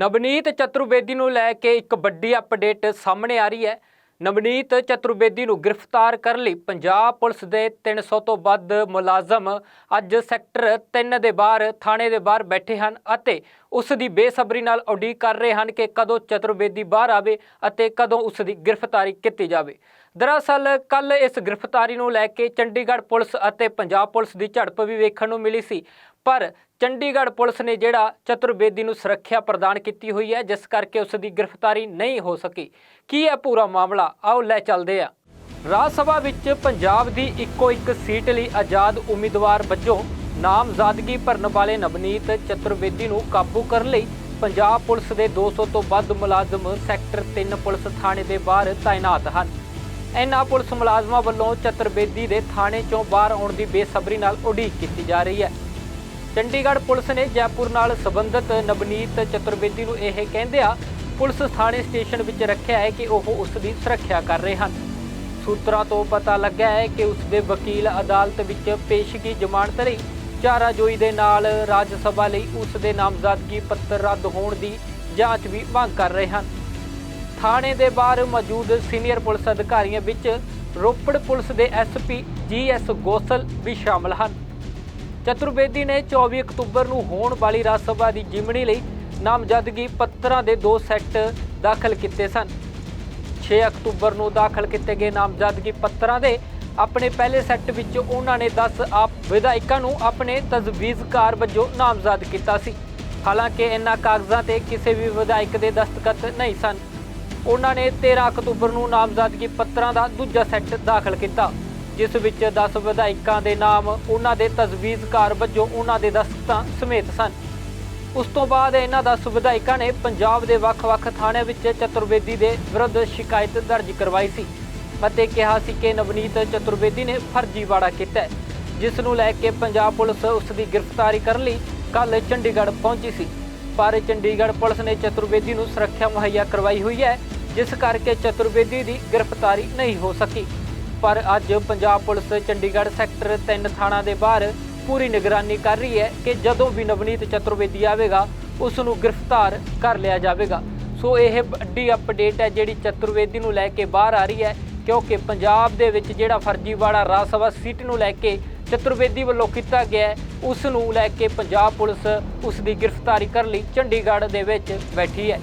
ਨਵਨੀਤ ਚਤੁਰਵੇਦੀ ਨੂੰ ਲੈ ਕੇ ਇੱਕ ਵੱਡੀ ਅਪਡੇਟ ਸਾਹਮਣੇ ਆ ਰਹੀ ਹੈ। ਨਵਨੀਤ ਚਤੁਰਵੇਦੀ ਨੂੰ ਗ੍ਰਿਫਤਾਰ ਕਰਨ ਲਈ ਪੰਜਾਬ ਪੁਲਿਸ ਦੇ 300 ਤੋਂ ਵੱਧ ਮੁਲਾਜ਼ਮ ਅੱਜ ਸੈਕਟਰ 3 ਦੇ ਬਾਹਰ, ਥਾਣੇ ਦੇ ਬਾਹਰ ਬੈਠੇ ਹਨ ਅਤੇ ਉਸ ਦੀ ਬੇਸਬਰੀ ਨਾਲ ਉਡੀਕ ਕਰ ਰਹੇ ਹਨ ਕਿ ਕਦੋਂ ਚਤੁਰਵੇਦੀ ਬਾਹਰ ਆਵੇ ਅਤੇ ਕਦੋਂ ਉਸ ਦੀ ਗ੍ਰਿਫਤਾਰੀ ਕੀਤੀ ਜਾਵੇ। ਦਰਅਸਲ ਕੱਲ ਇਸ ਗ੍ਰਿਫਤਾਰੀ ਨੂੰ ਲੈ ਕੇ ਚੰਡੀਗੜ੍ਹ ਪੁਲਿਸ ਅਤੇ ਪੰਜਾਬ ਪੁਲਿਸ ਦੀ ਝੜਪ ਵੀ ਵੇਖਣ ਨੂੰ ਮਿਲੀ ਸੀ। ਪਰ ਚੰਡੀਗੜ੍ਹ ਪੁਲਿਸ ਨੇ ਜਿਹੜਾ ਚਤੁਰਵੇਦੀ ਨੂੰ ਸੁਰੱਖਿਆ ਪ੍ਰਦਾਨ ਕੀਤੀ ਹੋਈ ਹੈ, ਜਿਸ ਕਰਕੇ ਉਸ ਦੀ ਗ੍ਰਿਫਤਾਰੀ ਨਹੀਂ ਹੋ ਸਕੀ। ਕੀ ਹੈ ਪੂਰਾ ਮਾਮਲਾ? ਆਓ ਲੈ ਚੱਲਦੇ ਆ ਰਾਜ ਸਭਾ ਵਿੱਚ ਪੰਜਾਬ ਦੀ ਇੱਕੋ ਇੱਕ ਸੀਟ ਲਈ ਆਜ਼ਾਦ ਉਮੀਦਵਾਰ ਵਜੋਂ ਨਾਮਜ਼ਦਗੀ ਭਰਨ ਵਾਲੇ ਨਵਨੀਤ ਚਤੁਰਵੇਦੀ ਨੂੰ ਕਾਬੂ ਕਰਨ ਲਈ ਪੰਜਾਬ ਪੁਲਿਸ ਦੇ 200 ਤੋਂ ਵੱਧ ਮੁਲਾਜ਼ਮ ਸੈਕਟਰ 3 ਪੁਲਿਸ ਥਾਣੇ ਦੇ ਬਾਹਰ ਤਾਇਨਾਤ ਹਨ। ਇਨ੍ਹਾਂ ਪੁਲਿਸ ਮੁਲਾਜ਼ਮਾਂ ਵੱਲੋਂ ਚਤਰਬੇਦੀ ਦੇ ਥਾਣੇ ਚੋਂ ਬਾਹਰ ਆਉਣ ਦੀ ਬੇਸਬਰੀ ਨਾਲ ਉਡੀਕ ਕੀਤੀ ਜਾ ਰਹੀ ਹੈ। ਚੰਡੀਗੜ੍ਹ ਪੁਲਿਸ ਨੇ ਜੈਪੁਰ ਨਾਲ ਸੰਬੰਧਿਤ ਨਵਨੀਤ ਚਤੁਰਵੇਦੀ ਨੂੰ ਇਹ ਕਹਿੰਦਿਆਂ ਪੁਲਿਸ ਥਾਣੇ ਸਟੇਸ਼ਨ ਵਿੱਚ ਰੱਖਿਆ ਹੈ ਕਿ ਉਹ ਉਸ ਦੀ ਸੁਰੱਖਿਆ ਕਰ ਰਹੇ ਹਨ। ਸੂਤਰਾਂ ਤੋਂ ਪਤਾ ਲੱਗਾ ਹੈ ਕਿ ਉਸ ਦੇ ਵਕੀਲ ਅਦਾਲਤ ਵਿੱਚ ਪੇਸ਼ਗੀ ਜ਼ਮਾਨਤ ਲਈ ਚਾਰਾਜੋਈ ਦੇ ਨਾਲ ਰਾਜ ਸਭਾ ਲਈ ਉਸ ਦੇ ਨਾਮਜ਼ਦਗੀ ਪੱਤਰ ਰੱਦ ਹੋਣ ਦੀ ਜਾਂਚ ਵੀ ਮੰਗ ਕਰ ਰਹੇ ਹਨ। ਥਾਣੇ ਦੇ ਬਾਹਰ ਮੌਜੂਦ ਸੀਨੀਅਰ ਪੁਲਿਸ ਅਧਿਕਾਰੀਆਂ ਵਿੱਚ ਰੋਪੜ ਪੁਲਿਸ ਦੇ ਐਸਪੀ ਜੀਐਸ ਗੋਸਲ ਵੀ ਸ਼ਾਮਲ ਹਨ। ਚਤੁਰਵੇਦੀ ਨੇ 24 ਅਕਤੂਬਰ ਨੂੰ ਹੋਣ ਵਾਲੀ ਰਾਜ ਸਭਾ ਦੀ ਜਿਮਣੀ ਲਈ ਨਾਮਜ਼ਦਗੀ ਪੱਤਰਾਂ ਦੇ ਦੋ ਸੈੱਟ ਦਾਖਲ ਕੀਤੇ ਸਨ। 6 ਅਕਤੂਬਰ ਨੂੰ ਦਾਖਲ ਕੀਤੇ ਗਏ ਨਾਮਜ਼ਦਗੀ ਪੱਤਰਾਂ ਦੇ ਆਪਣੇ ਪਹਿਲੇ ਸੈੱਟ ਵਿੱਚ ਉਹਨਾਂ ਨੇ 10 ਆਪ ਵਿਧਾਇਕਾਂ ਨੂੰ ਆਪਣੇ ਤਜਵੀਜ਼ਕਾਰ ਵਜੋਂ ਨਾਮਜ਼ਦ ਕੀਤਾ ਸੀ। ਹਾਲਾਂਕਿ ਇਹਨਾਂ ਕਾਗਜ਼ਾਂ ਤੇ ਕਿਸੇ ਵੀ ਵਿਧਾਇਕ ਦੇ ਦਸਤਖਤ ਨਹੀਂ ਸਨ। ਉਹਨਾਂ ਨੇ 13 ਅਕਤੂਬਰ ਨੂੰ ਨਾਮਜ਼ਦਗੀ ਪੱਤਰਾਂ ਦਾ ਦੂਜਾ ਸੈੱਟ ਦਾਖਲ ਕੀਤਾ, ਜਿਸ ਵਿੱਚ 10 ਵਿਧਾਇਕਾਂ ਦੇ ਨਾਮ, ਉਹਨਾਂ ਦੇ ਤਜਵੀਜ਼ਕਾਰ ਵਜੋਂ ਉਹਨਾਂ ਦੇ ਦਸਤਾਂ ਸਮੇਤ ਸਨ। ਉਸ ਤੋਂ ਬਾਅਦ ਇਹਨਾਂ 10 ਵਿਧਾਇਕਾਂ ਨੇ ਪੰਜਾਬ ਦੇ ਵੱਖ-ਵੱਖ ਥਾਣਿਆਂ ਵਿੱਚ ਚਤੁਰਵੇਦੀ ਦੇ ਵਿਰੁੱਧ ਸ਼ਿਕਾਇਤ ਦਰਜ ਕਰਵਾਈ ਸੀ ਅਤੇ ਕਿਹਾ ਸੀ ਕਿ ਨਵਨੀਤ ਚਤੁਰਵੇਦੀ ਨੇ ਫਰਜ਼ੀਵਾੜਾ ਕੀਤਾ ਜਿਸ ਨੂੰ ਲੈ ਕੇ ਪੰਜਾਬ ਪੁਲਿਸ ਉਸ ਦੀ ਗ੍ਰਿਫਤਾਰੀ ਕਰਨ ਲਈ ਕੱਲ ਚੰਡੀਗੜ੍ਹ ਪਹੁੰਚੀ ਸੀ। ਪਰ ਚੰਡੀਗੜ੍ਹ ਪੁਲਿਸ ਨੇ ਚਤੁਰਵੇਦੀ ਨੂੰ ਸੁਰੱਖਿਆ ਮੁਹੱਈਆ ਕਰਵਾਈ ਹੋਈ ਹੈ ਜਿਸ ਕਰਕੇ ਚਤੁਰਵੇਦੀ ਦੀ ਗ੍ਰਿਫਤਾਰੀ ਨਹੀਂ ਹੋ ਸਕੀ। ਪਰ ਅੱਜ ਪੰਜਾਬ ਪੁਲਿਸ ਚੰਡੀਗੜ੍ਹ ਸੈਕਟਰ 3 ਥਾਣਾ ਦੇ ਬਾਹਰ ਪੂਰੀ ਨਿਗਰਾਨੀ ਕਰ ਰਹੀ ਹੈ ਕਿ ਜਦੋਂ ਵੀ ਨਵਨੀਤ ਚਤੁਰਵੇਦੀ ਆਵੇਗਾ, ਉਸ ਨੂੰ ਗ੍ਰਿਫਤਾਰ ਕਰ ਲਿਆ ਜਾਵੇਗਾ। ਸੋ ਇਹ ਵੱਡੀ ਅਪਡੇਟ ਹੈ ਜਿਹੜੀ ਚਤੁਰਵੇਦੀ ਨੂੰ ਲੈ ਕੇ ਬਾਹਰ ਆ ਰਹੀ ਹੈ, ਕਿਉਂਕਿ ਪੰਜਾਬ ਦੇ ਵਿੱਚ ਜਿਹੜਾ ਫਰਜ਼ੀਵਾੜਾ ਰਾਜ ਸਭਾ ਸੀਟ ਨੂੰ ਲੈ ਕੇ ਚਤੁਰਵੇਦੀ ਵੱਲੋਂ ਕੀਤਾ ਗਿਆ ਉਸ ਨੂੰ ਲੈ ਕੇ ਪੰਜਾਬ ਪੁਲਿਸ ਉਸ ਦੀ ਗ੍ਰਿਫਤਾਰੀ ਕਰਨ ਲਈ, ਚੰਡੀਗੜ੍ਹ ਦੇ ਵਿੱਚ ਬੈਠੀ ਹੈ।